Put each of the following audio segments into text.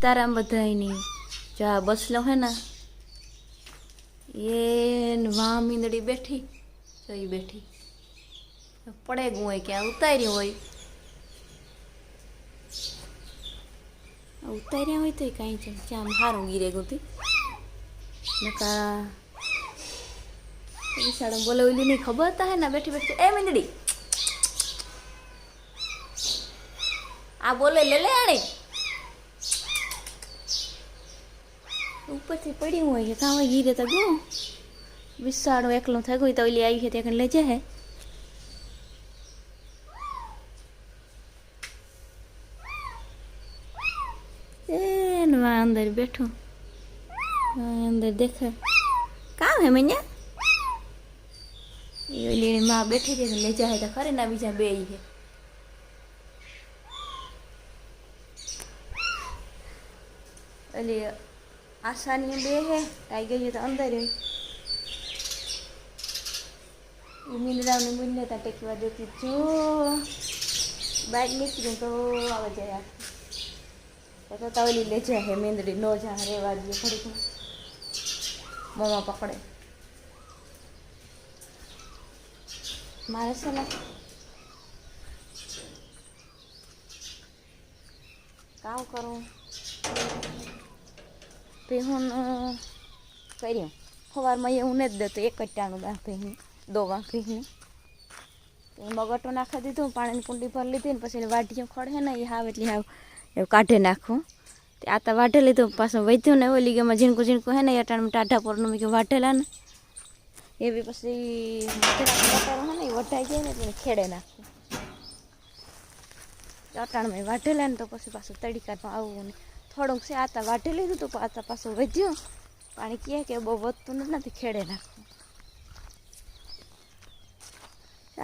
સીતારામ બધાની જો આ બસલો હે ને એ મીંદડી બેઠી, જો ઈ બેઠી. પડે ગયું હોય ક્યાં ઉતાર્યું હોય. ઉતાર્યા હોય તો કાંઈ છે. ત્યાં સારું ગીરે ગોતી. નકા વિશાળ બોલે ઓલી ની ખબર હતા હે ને, બેઠી બેઠી. એ મીંદડી આ બોલે લે લે આણે. ઉપરથી પડ્યું હોય કે કાં ગીરે તો ગયું વિશાળો એકલો થઈ ગયું તો ઓલી આવી છે ત્યાં લઈ જાય અંદર બેઠો. અંદર દેખાય. કામ હે મૈયા? એ ઓલી માં બેઠી તો લઈ જાય તો ખરે, ના બીજા બે છે ઓલી આસાની બે હે કાઈ ગઈ તો અંદર મીંદડાને મૂંદને ત્યાં ટેકવા દેતી જો બાઈક નીકળ્યું તો આવે જાય તો તો ઓલી લે જાય હે મીંદડી નો જા રેવા દે થોડીક મોમાં પકડે મારે છે ને કામ કરું પહેું કર્યું. સવારમાં એવું નથી દેતું, એક જ ટાણું બા ભીનું દો વાંકરીનું એમાં ગટો નાખી દીધું, પાણીની કુંડી ભરી લીધી ને પછી વાઢીઓ ખોડે ને એ હાવ એટલે હાવ, એવું કાઢે નાખું. તે આ તો વાઢે લીધું, પાછું વધ્યું ને ઓલી ગેમાં ઝીણકું ઝીણકું હે ને, એ ટાણું ટાઢા પરનું મેં વાઢેલા ને. એ બી પછી વટારો હે ને એ વટાઈ જાય ને એટલે ખેડે નાખું. અટાણમાં વાઢેલા ને તો પછી પાછું તડીકામાં આવવું ને. થોડુંક છે આતા વાઢી લીધું તો આતા પાછું વધ્યું. પાણી કહે કે બહુ વધતું નથી, ખેડે નાખવું.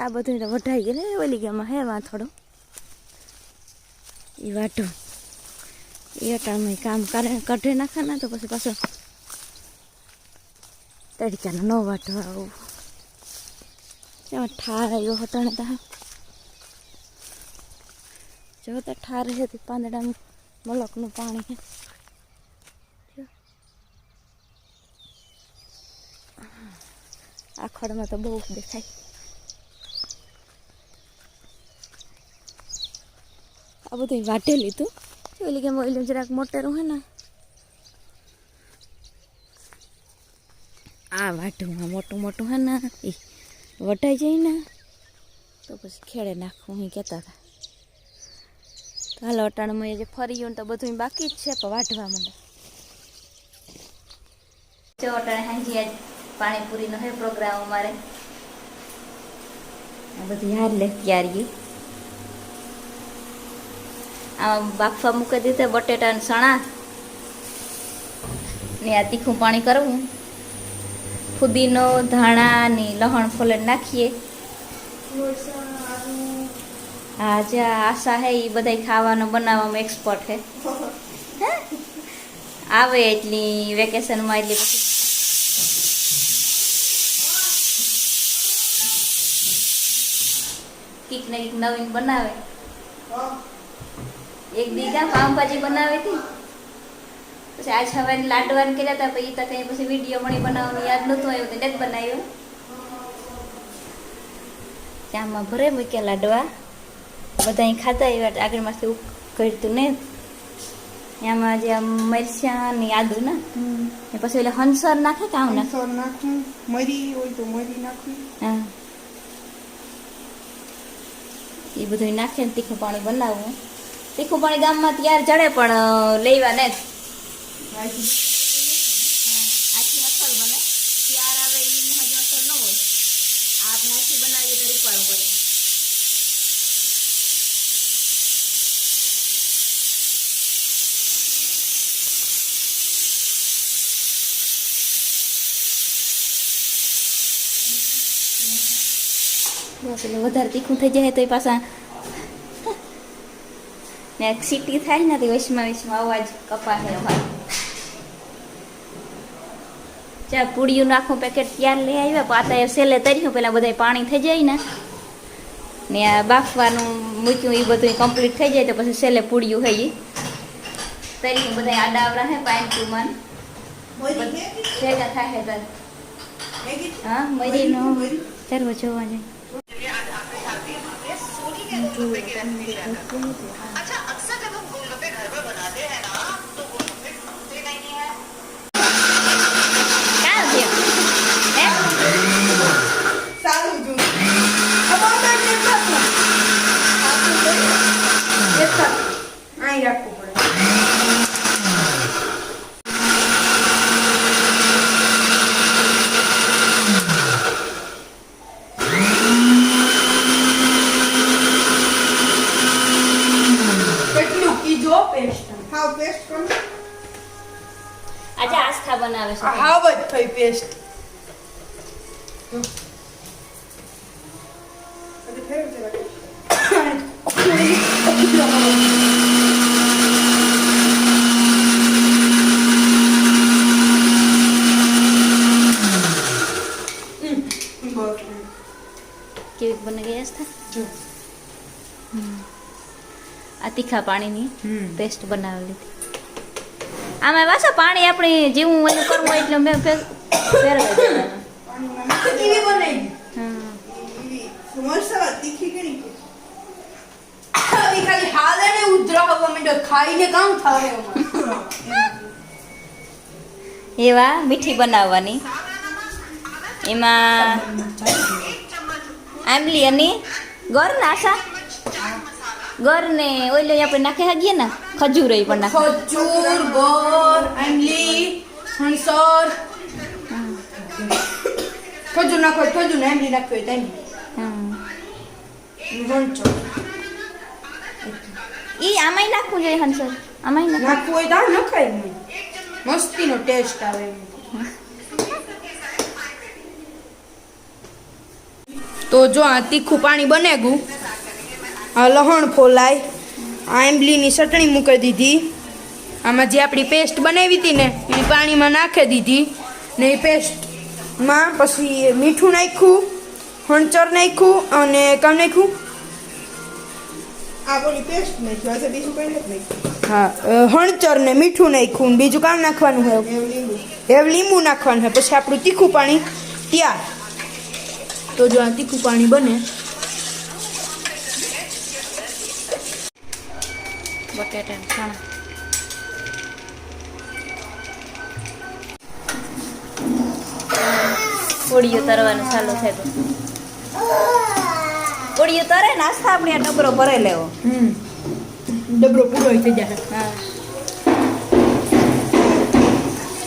આ બધું તો વઢાઈ ગયું ને ઓલી ગામમાં હે વાં થોડું એ વાટું એ અટાણમાં કામ કરે, કઢે નાખે ને તો પછી પાછું તડકાનો ન વાટો આવું. એમાં ઠાર આવ્યો હટાણે તા. જો તો ઠાર છે, તે પાંદડાનું મલકનું પાણી. આ ખડમાં તો બહુ દેખાય. આ બધું વાટે લીધું એટલે કે મોઈલું જરાક મોટેરું હે ને. આ વાટું આ મોટું મોટું હે ને. એ વટાઈ જાય ને. તો પછી ખેડે નાખવું એ કહેતા હતા. તો હાલો અટાણમાં જે ફરી ગયું તો બધું બાકી જ છે, પણ વાઢવા મને જો અટાણે હાંજી આજ પાણીપુરીનો હે પ્રોગ્રામ અમારે. બધી યાર લે ત્યારી આમાં બાફવા મૂકી દીધા બટેટા ને સણા ને આ તીખું પાણી કરવું. ફુદીનો, ધાણા ને લહણ ફોલે નાખીએ. હા જે આશા હે એ બધા ખાવાનું બનાવવામાં એક્સપર્ટ હે. આવે એટલી વેકેશનમાં એટલી પછી. કીક ને કીક નવીન બનાવે. એક દીધા પાવભાજી બનાવી હતી. પછી આજ હવે લાડવાન કર્યા હતા, પછી તો કઈ પછી વીડિયો મળી બનાવવાનું યાદ નહોતું આવ્યું, તો નથી બનાવ્યું. ચામાં ભરે મૂક્યા લાડવા. બધા ખાતા એવા આગળમાંથી કર્યું ને. એમાં જે મરચાં ને આદુ ને એ પછી એટલે હંસર નાખે કે આવું નાખે? નાખું મરી હોય તો મરી નાખું. હા. એ બધું નાખે ને તીખું પાણી બનાવવું તીખું પાણી ગામમાં ત્યાર જડે પણ લેવા ને ભાજી આખી અસલ બને ત્યાર આવે એ હજુ અસલ ન હોય આ આપણે આખી બનાવીએ તો રૂપાળું બને બસ એટલે વધારે તીખું થઈ જાય તો એ પાછા ને સીટી થાય ને તો વચમાં વચમાં અવાજ કપાહે અમારે ચા પૂડિયું નાખું પેકેટ ત્યાર લઈ આવ્યા? પાતા એ સેલે તર્યું પેલા બધા પાણી થઈ જાય ને. ને આ બાફવાનું મૂક્યું એ બધું કમ્પ્લીટ થઈ જાય તો પછી સેલે પૂડિયું હોય તર્યું બધા આડા આવરા હે પાણી મરી ભેગા થાય હે મરીનો મરી. ચાલો જોવા જાય. কিন্তু এটা নিজের બનાવે છે હાવ જ થઈ પેસ્ટ કેવી બની ગયા છે. આ તીખા પાણીની. પેસ્ટ બનાવેલી હતી આમાં પાછા પાણી આપણે જેવું ઓલું કરવું હોય એટલે મેં એવા મીઠી બનાવવાની. એમાં આંબલી અને ગોર ને આશા ગર ને ઓઈલો આપણે નાખી હાગીએ ને ખજૂર એ પણ નાખે. ખજૂર ગોર આંબલી હંસર ખજૂર નાખો ખજૂર ને આંબલી નાખવી હોય તો આંબલી. હા ઈ આમાંય નાખવું જોઈએ હંસર આમાંય નાખ નાખવું હોય તો નખાય નહીં મસ્તીનો ટેસ્ટ આવે. તો જો આ તીખું પાણી બને ગયું. લહણ ફોલાય. આ આંબલીની ચટણી મૂકી દીધી. આમાં જે આપણી પેસ્ટ બનાવી હતી ને એ પાણીમાં નાખી દીધી. ને એ પેસ્ટમાં પછી મીઠું નાખ્યું હણચર નાખ્યું અને કામ નાખ્યું. હા હણચર ને મીઠું નાખ્યું બીજું કામ નાખવાનું હોય? એવું લીંબુ. લીંબુ નાખવાનું હોય પછી આપણું તીખું પાણી તૈયાર. તો જો આ તીખું પાણી બને બટેટા ટેન્શન કોળીઓ તરવાનું ચાલુ થાય તો. કોળીઓ તરે નાસ્તા આપણે આ ડબરો ભરાઈ લેવો. હમ. ડબરો પૂરો થઈ જાય. હા.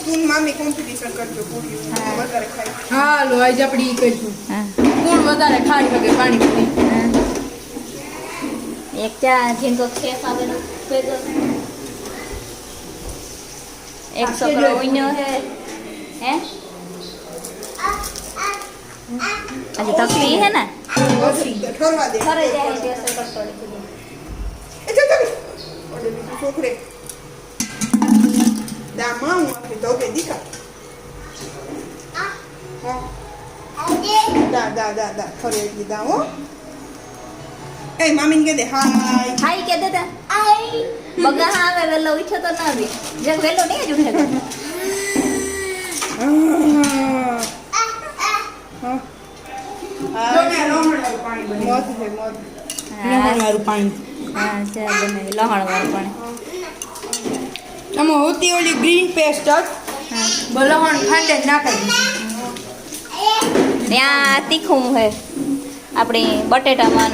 તું મામી કોમ્પિટિશન કરજો પૂરી વધારે ખાય. હાલો આજે આપણે ઈ કરીશું. હા. કોણ વધારે ખાઈ શકે પાણીપુરી? હા. એક છોકરો ઉઈનો હે હે આજે તકલી હે ને ઠરવા દે ખરે જાય છે અસર કટોળી એ ચાલ ચાલ ઓલે બીજું છોકરે એ મામીને કે દે હાય. હાઈ કે દેતા બગા હા આવે વેલો ઉઠ્યો તો ના આવી. જે વેલો નહીં જ. ઉઠે ગ્રીન પેસ્ટ બલહણ ખાંડે નાખી ત્યાં તીખું હે. આપણે બટેટામાં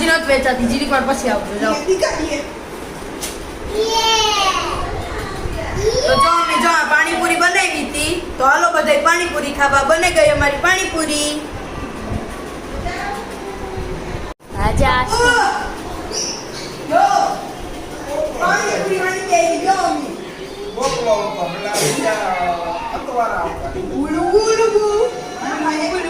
હજી નથી વેચાતી જીરીક વાર પછી આવજો જાઓ. તો જો અમે જો આ પાણીપુરી બનાવી હતી તો હાલો બધા પાણીપુરી ખાવા. બને ગઈ અમારી પાણીપુરી. પાણીપુરી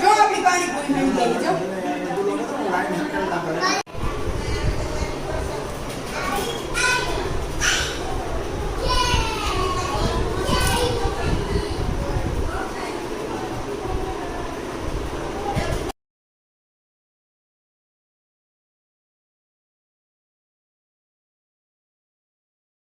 저 앞에 관이 보이면 되죠?